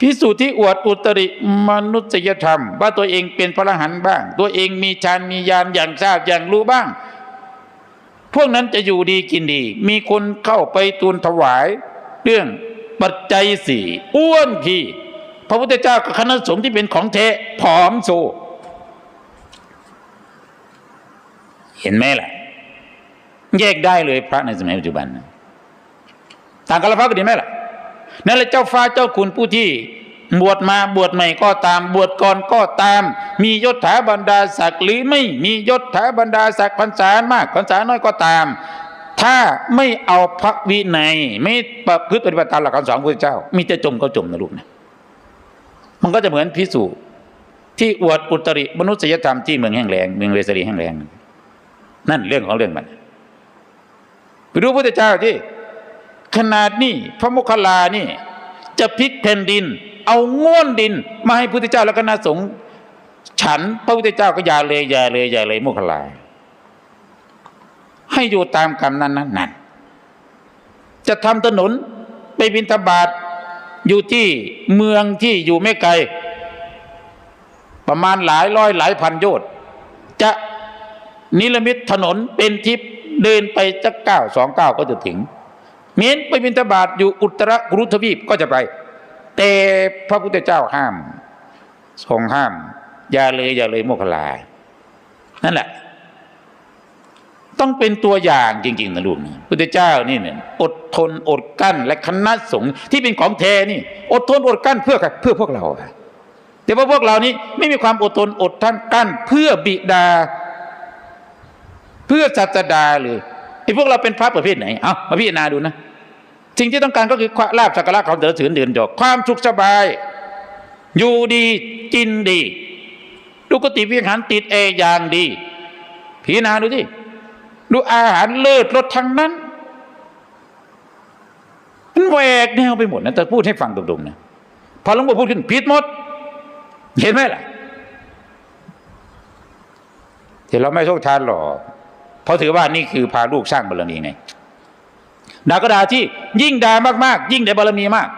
พิสูจน์ที่อวดอุตริมนุษยธรรม ว่าตัวเองเป็นพระรหันต์บ้าง ตัวเองมีฌานมีญาณอย่างทราบอย่างรู้บ้าง พวกนั้นจะอยู่ดีกินดี มีคนเข้าไปทูลถวาย เรื่องปัจจัยสี่อ้วนพี่พระพุทธเจ้ากับคณะสงฆ์ที่เป็นของเทผอมโซ เห็นไหมล่ะ แยกได้เลยพระในสมัยปัจจุบันต่างกันละพระก็ดีไหมล่ะ นั่นแหละเจ้าฟ้าเจ้าคุณผู้ที่บวชมาบวชใหม่ก็ตามบวชก่อนก็ตาม มียศถาบรรดาศักดิ์หรือไม่มียศถาบรรดาศักดิ์พรรษามากพรรษาน้อยก็ตาม ถ้าไม่เอาพระวินัย ไม่ประพฤติปฏิบัติตามหลักคำสอนของพระเจ้า มีจะจมก็จมนะลูกนะมันก็จะเหมือนพิสูจที่อวดอุตริมนุษยธรรมที่เมืองแห้งแล้งเมืองเวสรีแห้งแล้งนั่นเรื่องของเรื่องมันไปดูพระพุทธเจ้าที่ ขนาดนี้พระโมคคัลลานี่ จะพลิกแผ่นดิน เอาง่วนดิน มาให้พระพุทธเจ้าและคณะสงฆ์ฉันพระพุทธเจ้าก็อย่าเลยอย่าเลยอย่าเลยโมคคัลลา ให้อยู่ตามกรรมนั้นนั้นนั่นจะทำถนนไปบินทบาทอยู่ที่เมืองที่อยู่ไม่ไกล ประมาณหลายร้อยหลายพันโยชน์จะนิรมิตถนนเป็นทิพย์เดินไปจักเก้าสองเก้าก็จะถึง เมนไปบินทบาทอยู่อุตรกรุทวีปก็จะไป แต่พระพุทธเจ้าห้ามทรงห้าม อย่าเลยอย่าเลยโมคลา นั่นแหละ ต้องเป็นตัวอย่างจริง ๆนะลูกนะพุทธเจ้านี่เนี่ยอดทนอดกั้นและคณะสงฆ์ที่เป็นของแท้นี่ อดทนอดกั้นเพื่อใครเพื่อพวกเราแต่ว่าพวกเรานี้ไม่มีความอดทนอดท่านกั้น เพื่อบิดา เพื่อศาสดาเลยไอ้พวกเราเป็นพระประเภทไหน เอามาพิจารณาดูนะ สิ่งที่ต้องการก็คือความลาบสักการะของเดือดสืนเดือนจอกความสุขสบาย อยู่ดีกินดีดูกติวิหารติดเออย่างดีพิจาดูที่ดูอาหารเลิศรสทั้งนั้น มันแหวกแนวไปหมดนะแต่พูดให้ฟังตรงๆนะพอหลวงพ่อพูดขึ้นผิดหมด เห็นไหมล่ะที่เราไม่โทษทานหรอกเพราะถือว่านี่คือพาลูกสร้างบารมีไง ด่าก็ด่าที่ยิ่งด่ามากๆ ยิ่งได้บารมีมาก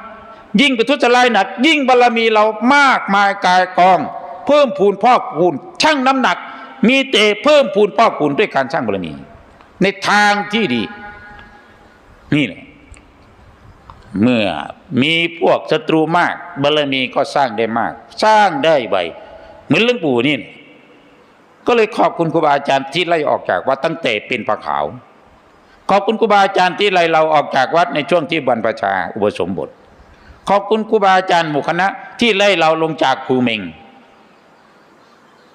ยิ่งไปทุจริตหนัก ยิ่งบารมีเรามากมายกายกอง เพิ่มพูนพอกพูนชั่งน้ำหนัก มีแต่เพิ่มพูนพอกพูนด้วยการสร้างบารมี ในทางที่ดี นี่แหละเมื่อมีพวกศัตรูมากบารมีก็สร้างได้มาก สร้างได้ไวเหมือนหลวงปู่นี่ ก็เลยขอบคุณครูบาอาจารย์ที่ไล่ออกจากวัดตั้งแต่เป็นปลาขาว ขอบคุณครูบาอาจารย์ที่ไล่เราออกจากวัดในช่วงที่บรรพชาอุปสมบท ขอบคุณครูบาอาจารย์หมู่คณะที่ไล่เราลงจากภูเมง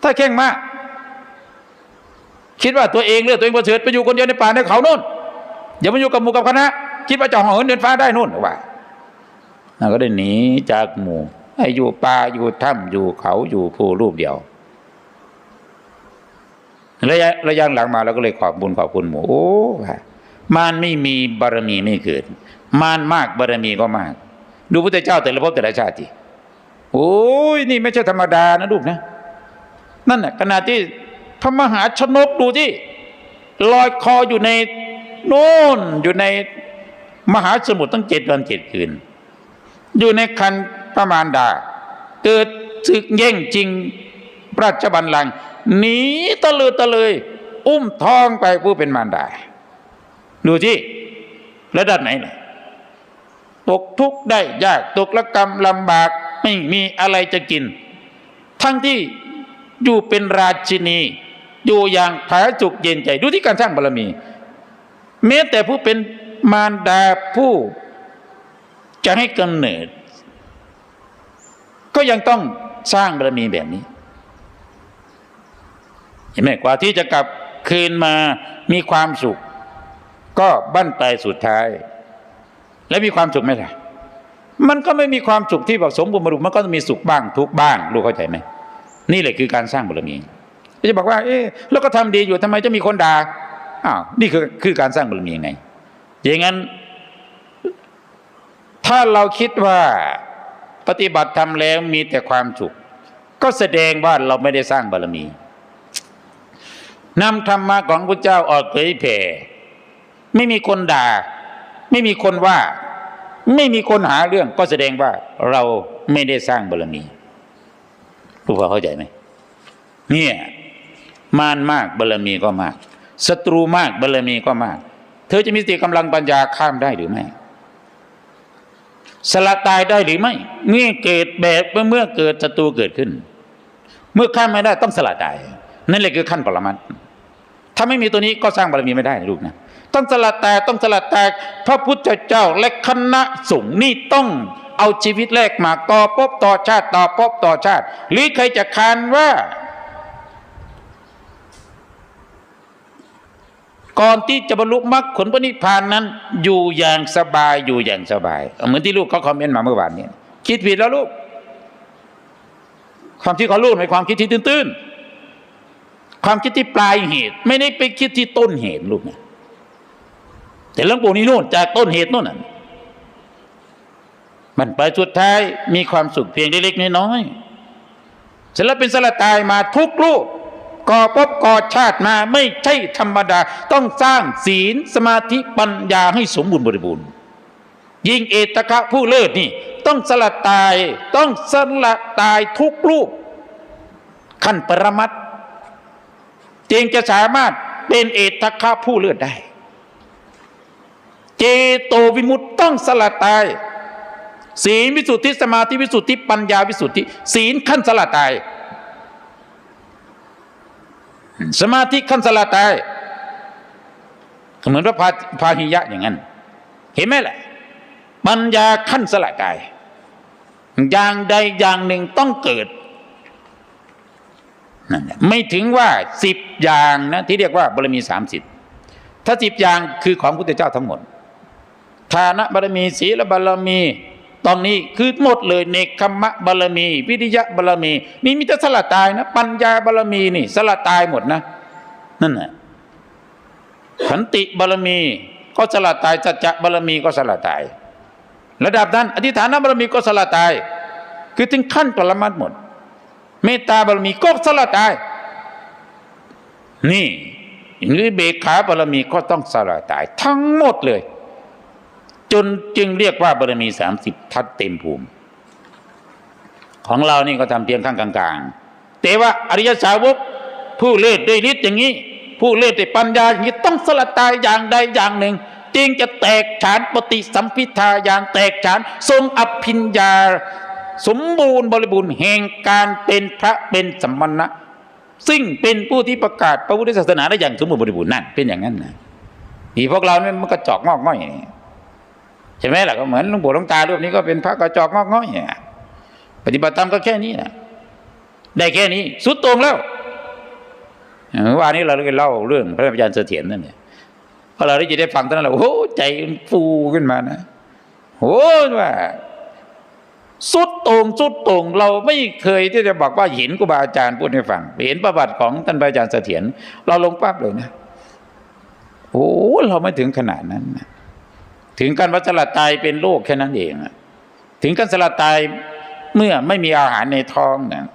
ถ้าแข่งมากคิดว่าตัวเองเลือกตัวเองประเสริฐไปอยู่คนเดียวในป่าในเขาโน่นอย่ามาอยู่กับหมู่กับคณะ คิดว่าจะห่อเหินเดินฟ้าได้นู่นว่าเราก็ได้หนีจากหมู่ให้อยู่ป่าอยู่ถ้ำอยู่เขาอยู่ภูรูปเดียวระยะระยะหลังมาเราก็เลยขอบบุญขอบคุณหมู่โอ้ มารไม่มีบารมีไม่เกิด มารมากบารมีก็มาก ดูพระเจ้าแต่ละภพแต่ละชาติ โอ้ยนี่ไม่ใช่ธรรมดานะลูกนะ นั่นน่ะขณะที่พระมหาชนกดูที่ลอยคออยู่ในโน่นอยู่ในมหาสมุทรตั้งเจ็ดวันเจ็ดคืน อยู่ในคันพระมารดา เกิดศึกแย่งจริงราชบัลลังก์หนีตะลือตะเลย อุ้มท้องไปผู้เป็นมารดา ดูที่ระดับไหนล่ะตกทุกข์ได้ยากตกละกรรมลำบากไม่มีอะไรจะกิน ทั้งที่อยู่เป็นราชินี อยู่อย่างผาจุกเย็นใจ ดูที่การสร้างบารมี แม้แต่ผู้เป็นมารดาผู้จะให้กำเนิด ก็ยังต้องสร้างบารมีแบบนี้ เห็นไหมกว่าที่จะกลับคืนมามีความสุข ก็บั้นปลายสุดท้าย แล้วมีความสุขไหมล่ะมันก็ไม่มีความสุขที่แบบสมบูรณ์บริบูรณ์มันก็มีสุขบ้างทุกบ้างลูกเข้าใจไหมนี่แหละคือการสร้างบารมีจะบอกว่า เอ๊ะแล้วก็ทำดีอยู่ทำไมจะมีคนด่าอ้าวนี่คือคือการสร้างบารมีไงอย่างนั้น ถ้าเราคิดว่าปฏิบัติทำแล้วมีแต่ความสุขก็แสดงว่าเราไม่ได้สร้างบารมีนำธรรมะของพระเจ้าออกเผยแผ่ ไม่มีคนด่า ไม่มีคนว่า ไม่มีคนหาเรื่องก็แสดงว่าเราไม่ได้สร้างบารมีผู้พอเข้าใจไหมเนี่ยมารมากบารมีก็มากศัตรูมากบารมีก็มาก เธอจะมีสติกำลังปัญญาข้ามได้หรือไม่สละตายได้หรือไม่เมื่อเกิดแบบเมื่อเกิดศัตรูเกิดขึ้น เมื่อข้ามไม่ได้ต้องสละตาย นั่นแหละคือขั้นปรมัตถ์ ถ้าไม่มีตัวนี้ก็สร้างบารมีไม่ได้ลูกนะต้องสละแตกต้องสละแตกพระพุทธเจ้าและคณะสงฆ์นี่ต้องเอาชีวิตแรกมาต่อปบต่อชาติต่อปบต่อชาติ หรือใครจะคานว่า ก่อนที่จะบรรลุมรรคผลพระนิพพานนั้น อยู่อย่างสบายอยู่อย่างสบาย เหมือนที่ลูกเขาคอมเมนต์มาเมื่อวานนี้คิดผิดแล้วลูก ความคิดของลูกเป็นความคิดที่ตื้นๆ ความคิดที่ปลายเหตุ ไม่ได้ไปคิดที่ต้นเหตุลูกนี่ยแต่เรื่องพวกนี้นู่นจากต้นเหตุนู่นน่ะมันไปสุดท้ายมีความสุขเพียงเล็กๆน้อยๆเสร็จแล้วเป็นสละตายมาทุกลูกก่อพบก่อชาติมาไม่ใช่ธรรมดา ต้องสร้างศีลสมาธิปัญญาให้สมบูรณ์บริบูรณ์ ยิ่งเอตคะผู้เลิศนี่ ต้องสละตาย ต้องสละตายทุกลูกขั้นปรมัตถ จึงจะสามารถเป็นเอตคะผู้เลิศได้ เจโตวิมุตต้องสละตาย ศีลวิสุทธิสมาธิวิสุทธิปัญญาวิสุทธิ ศีลขั้นสละตาย สมาธิขั้นสละตายเหมือนพระพาพาหิยะอย่างนั้น เห็นไหมล่ะ ปัญญาขั้นสละตาย อย่างใดอย่างหนึ่งต้องเกิด นั่นแหละไม่ถึงว่าสิบอย่างนะที่เรียกว่าบารมีสามสิบถ้าสิบอย่างคือของพุทธเจ้าทั้งหมดทานะบารมีศีลบารมี ตอนนี้คือหมดเลยเนคขมะบารมี วิริยะบารมี นี่มีแต่สละตายนะ ปัญญาบารมีนี่สละตายหมดนะ นั่นแหละขันติบารมี ก็สละตายสัจจะบารมีก็สละตาย ระดับนั้น อธิฐานบารมีก็สละตาย คือถึงขั้นปรมัตหมด เมตตาบารมีก็สละตาย นี่หรือเบขาบารมีก็ต้องสละตาย ทั้งหมดเลย จนจึงเรียกว่าบารมีสามสิบทัดเต็มภูมิ ของเรานี่ก็ทำเพียงข้างกลางๆแต่ว่าอริยสาวกผู้เลิศด้วยฤทธิ์อย่างนี้ ผู้เลิศด้วยปัญญาอย่างนี้ต้องสละตายอย่างใดอย่างหนึ่งจึงจะแตกฉานปฏิสัมพิทาอย่างแตกฉานทรงอภิญญา สมบูรณ์บริบูรณ์แห่งการเป็นพระเป็นสัมมณะซึ่งเป็นผู้ที่ประกาศพระพุทธศาสนาได้อย่างสมบูรณ์บริบูรณ์นั่นเป็นอย่างนั้นนะนี่พวกเราเนี่ยมันกระจอกงอกง่อยใช่ไหมล่ะก็เหมือนหลวงปู่หลวงตารูปนี้ก็เป็นพระกระจอกงอกง่อยเนี่ยปฏิบัติธรรมก็แค่นี้นะได้แค่นี้ สุดตรงแล้วเมื่อวานนี้เราเลยเล่าเรื่องพระอาจารย์เสถียรนั่นเนี่ยพอเราได้จะได้ฟังตอนนั้นเราโอ้ใจฟูขึ้นมานะโอ้ว่า สุดต่งสุดต่งเราไม่เคยที่จะบอกว่าเห็นครูบาอาจารย์พูดให้ฟัง เห็นประวัติของท่านอาจารย์เสถียรเราลงปั๊บเลยนะโอ้เราไม่ถึงขนาดนั้นนะถึงการวัสละตายเป็นโรคแค่นั้นเองอะถึงการสละตายเมื่อไม่มีอาหารในท้องนะ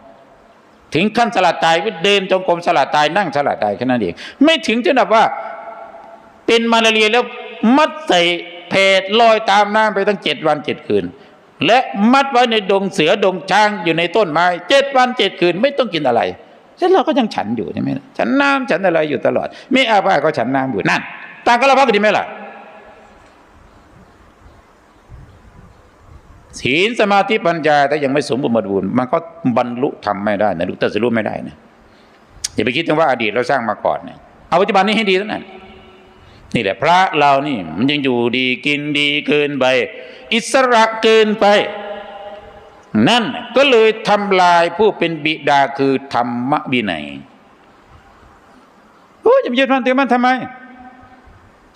ถึงขั้นสละตายเดินจงกรมสละตายนั่งสละตายแค่นั้นเองไม่ถึงจะแบบว่า เป็นมาลาเรียแล้วมัดใส่เพดลอยตามน้ำไปตั้งเจ็ดวันเจ็ดคืน และมัดไว้ในดงเสือดงช้างอยู่ในต้นไม้เจ็ดวันเจ็ดคืนไม่ต้องกินอะไรเสร็จเราก็ยังฉันอยู่ใช่ไหมฉันน้ำฉันอะไรอยู่ตลอด ไม่อาบ้าก็ฉันน้ำอยู่นั่นต่างกันละพักดีไหมล่ะศีลสมาธิปัญญาแต่ยังไม่สมบูรณ์บริบูรณ์มันก็บรรลุทำไม่ได้นะลูกตัดสิรู้ไม่ได้นะอย่าไปคิดถึงว่าอดีตเราสร้างมาก่อนเนี่ยเอาปัจจุบันนี้ให้ดีเท่านั้น นี่แหละพระเรานี่ มันยังอยู่ดีกินดีเกินไป อิสระเกินไป นั่นก็เลยทำลายผู้เป็นบิดาคือธรรมวินัยโอ้ยจะไปยึดมันถือมันทำไม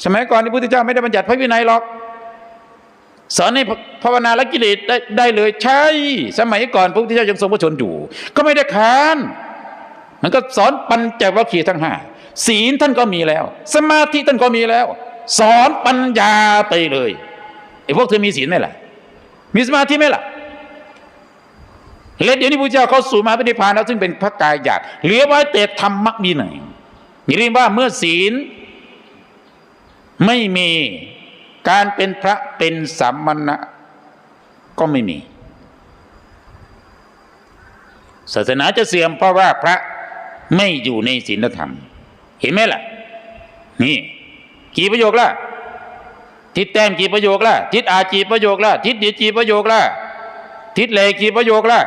สมัยก่อนที่พระพุทธเจ้าไม่ได้บัญญัติพระวินัยหรอก สอนให้ภาวนาและกิเลสได้ได้เลยใช่ สมัยก่อนพระพุทธเจ้ายังทรงพระชนอยู่ ก็ไม่ได้ค้าน มันก็สอนปัญจวัคคีย์ทั้งห้า ศีลท่านก็มีแล้ว สมาธิท่านก็มีแล้ว สอนปัญญาไปเลยไอ้พวกเธอมีศีลไหมล่ะ มีสมาธิไหมล่ะและเดี๋ยวนี้พระเจ้าเขาสู่มาปฏิพานแล้วซึ่งเป็นพระกายหยาดเหลือไว้แต่ธรรมะมีไหนอย่าลืมว่าเมื่อศีลไม่มีการเป็นพระเป็นสัมมณะก็ไม่มี ศาสนาจะเสื่อมเพราะว่าพระไม่อยู่ในศีลธรรม เห็นไหมล่ะ นี่ กี่ประโยคล่ะ ทิศแต้มกี่ประโยคล่ะ ทิศอาจีประโยคล่ะ ทิศดีจีประโยคล่ะ ทิศเลกี่ประโยคล่ะ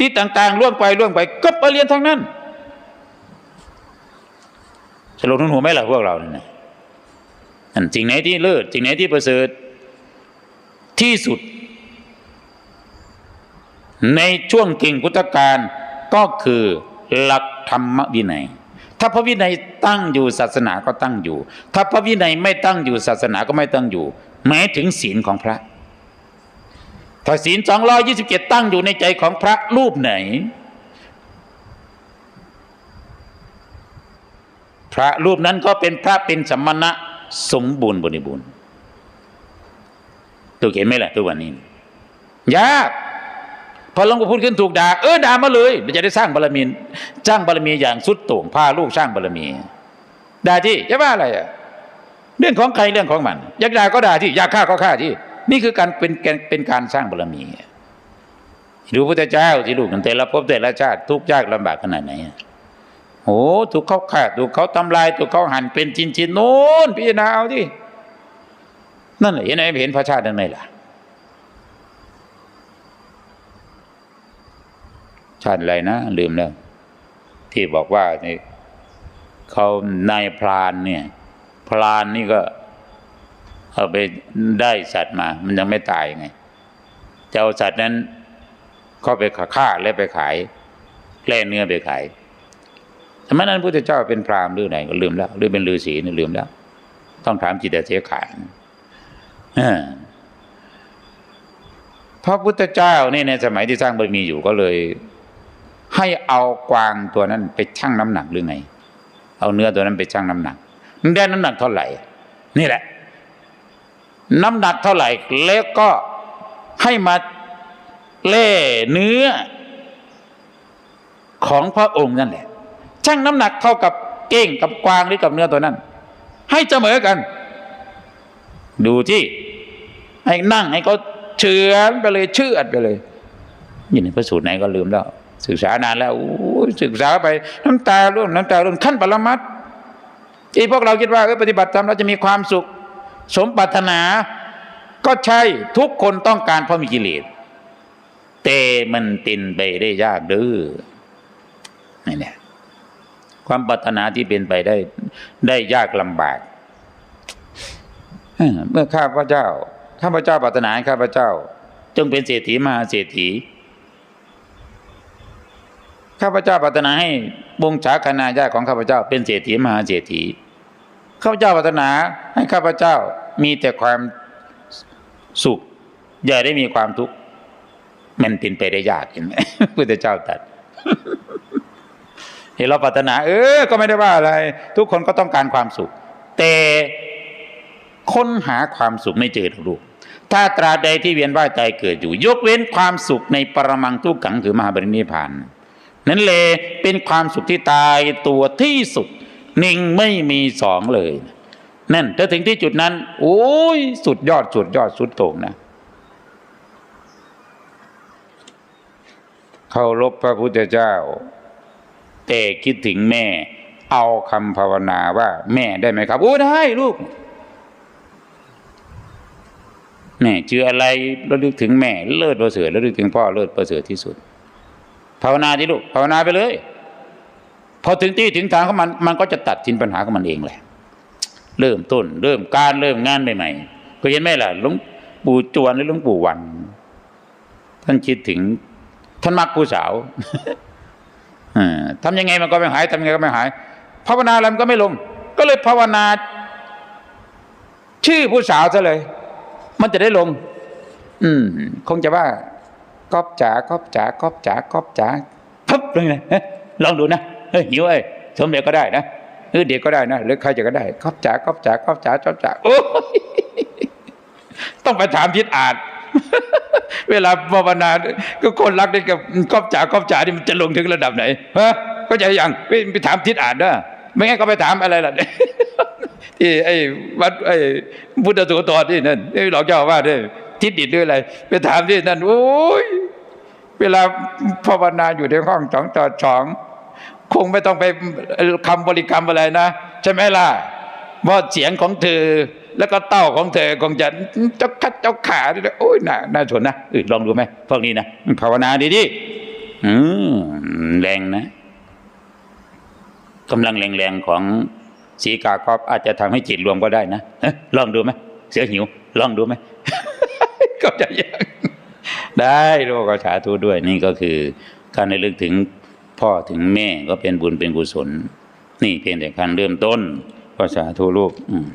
ทิศต่างๆล่วงไปล่วงไป ก็ไปเรียนทั้งนั้นสรุปทุนหัวไหมล่ะพวกเราเนี่ยนะอันสิ่งไหนที่เลิศสิ่งไหนที่ประเสริฐที่สุด ในช่วงกิ่งพุทธกาลก็คือหลักธรรมวินัย ถ้าพระวินัยตั้งอยู่ศาสนาก็ตั้งอยู่ ถ้าพระวินัยไม่ตั้งอยู่ศาสนาก็ไม่ตั้งอยู่ แม้ถึงศีลของพระ ถ้าศีลสองร้อยี่สิบเจ็ดตั้งอยู่ในใจของพระรูปไหน พระรูปนั้นก็เป็นพระเป็นสมณะสมบูรณ์บริบูรณ์ถูกเห็นไหมล่ะทุกวันนี้ยาก อหลวงปู่พูดขึ้นถูกด่าเออด่ามาเลยเดี๋ยวจะได้สร้างบารมีสร้างบารมีอย่างสุดโต่งพาลูกสร้างบารมีด่าที่จะว่าอะไรอะเรื่องของใครเรื่องของมัน อยากด่าก็ด่าที่อยากฆ่าก็ฆ่าที่ นี่คือการเป็นเป็นการสร้างบารมีดูพระเจ้าที่ลูกแต่ละภพแต่ละชาติทุกยากลำบากขนาดไหนโอ้ถูกเขาฆ่าถูกเขาทำลายถูกเขาหั่นเป็นชิ้นๆโน้นพิจารณาเอาที่นั่นแหละเห็นไหมเห็นพระชาตินั่นไหมล่ะ ชาติอะไรนะ ลืมแล้ว ที่บอกว่าเนี่ยเขานายพรานเนี่ย พรานนี่ก็เอาไปได้สัตว์มา มันยังไม่ตายไงจะเอาสัตว์นั้นเข้าไปฆ่าแล้วไปขายแล่เนื้อไปขายสมัยนั้นพระพุทธเจ้าเป็นพรามหรือไหนก็ลืมแล้วหรือเป็นฤาษีนี่ลืมแล้ว ต้องถามจิตเสขานพระพุทธเจ้านี่ในสมัยที่สร้างบารมีอยู่ก็เลย ให้เอากวางตัวนั้นไปชั่งน้ำหนักหรือไง เอาเนื้อตัวนั้นไปชั่งน้ำหนักมันได้น้ำหนักเท่าไหร่ นี่แหละ น้ำหนักเท่าไหร่ แล้วก็ให้มาเล่เนื้อ ของพระองค์นั่นแหละชั่งน้ำหนักเท่ากับเก้งกับกวางหรือกับเนื้อตัวนั้น ให้เสมอกัน ดูที่ให้นั่งให้เขาเฉือนไปเลยเชื่อดไปเลยยินในพระสูตรไหนก็ลืมแล้ว ศึกษานานแล้วศึกษาไปน้ำตาร่วงน้ำตาร่วงขั้นปรมัตที่พวกเราคิดว่าเออปฏิบัติธรรมเราจะมีความสุข สมปรารถนา ก็ใช่ทุกคนต้องการเพราะมีกิเลสแต่มันเป็นไปได้ยากเด้อนี่เนี่ยความปรารถนาที่เป็นไปได้ ได้ยากลำบากเมื่อข้าพระเจ้าข้าพระเจ้าปรารถนาข้าพระเจ้า จงเป็นเศรษฐีมหาเศรษฐี ข้าพเจ้าปรารถนาให้วงศาคณาญาติของข้าพเจ้าเป็นเศรษฐีมหาเศรษฐีข้าพเจ้าปรารถนาให้ข้าพเจ้ามีแต่ความสุขอย่าได้มีความทุกข์มันเป็นไปได้ยากเห็นไหมพุทธเจ้าตรัสเห็นเราปรารถนา เออ ก็ไม่ได้ว่าอะไร ทุกคนก็ต้องการความสุข แต่ค้นหาความสุขไม่เจอลูกถ้าตราใดที่เวียนว่ายตายเกิดอยู่ ยกเว้นความสุขในปรมังทุกขังคือมหาบริณิพาน นั้นเลยเป็นความสุขที่ตายตัวที่สุด นิ่งไม่มีสองเลยนั่นถ้าถึงที่จุดนั้น โอ้ยสุดยอดสุดยอดสุดโต่งนะเคารพพระพุทธเจ้า แต่คิดถึงแม่ เอาคำภาวนาว่า แม่ได้ไหมครับ โอ้ได้ลูกแม่ชื่ออะไรระลึกถึงแม่ เลิศประเสริฐระลึกถึงพ่อเลิศประเสริฐที่สุด ภาวนาที่ลูกภาวนาไปเลย พอถึงที่ถึงทางของมันมันก็จะตัดสินปัญหาของมันเองแหละ เริ่มต้น เริ่มการเริ่มงานใหม่ๆก็เห็นไหมล่ะหลวงปู่จวนหรือหลวงปู่วัน ท่านคิดถึง ท่านมักผู้สาวทำยังไงมันก็ไม่หายทำยังไงก็ไม่หาย ภาวนาอะไรมันก็ไม่ลง ก็เลยภาวนา ชื่อผู้สาวซะเลย มันจะได้ลง อืม คงจะว่า ก๊อบจ๋าก๊อบจ๋าก๊อบจ๋าก๊อบจ๋าพึบเลยนะลองดูนะเฮ้ยหิวเอ้ยสมเด็จก็ได้นะเออเด็กก็ได้นะหรือใครจะก็ได้ก๊อบจ๋าก๊อบจ๋าก๊อบจ๋าจ๊อบจ๋าโอ้ต้องไปถามทิศอาจเวลาภาวนาก็คนรักนี่กับก๊อบจ๋าก๊อบจ๋านี่มันจะลงถึงระดับไหนฮะก็จะยังไปถามทิศอาจนะไม่งั้นก็ไปถามอะไรล่ะที่ไอ้วัดไอ้พุทธโสธรที่นั่นไอ้หลอกเจ้าว่าด้วยทิศดิดด้วยอะไร ไปถามที่นั่นโอ้ย เวลาภาวนาอยู่ในห้องสองต่อสองคงไม่ต้องไปคำบริกรรมอะไรนะ ใช่ไหมล่ะว่าเสียงของเธอแล้วก็เต้าของเธอคงจะเจ้าคัดเจ้าขาด้วยโอ้ยน่าน่าสนนะอลองดูไหมพวกนี้นะภาวนาดีดิอืมแรงนะกำลังแรงๆของสีกาครอบอาจจะทำให้จิตรวมก็ได้นะเอ๊ะลองดูไหมเสือหิว ลองดูไหมก็จะยัง ได้โลกสาธุด้วยนี่ก็คือการในลึกถึงพ่อถึงแม่ก็เป็นบุญเป็นกุศล นี่เพียงแต่การเริ่มต้นก็สาธุลูกอืม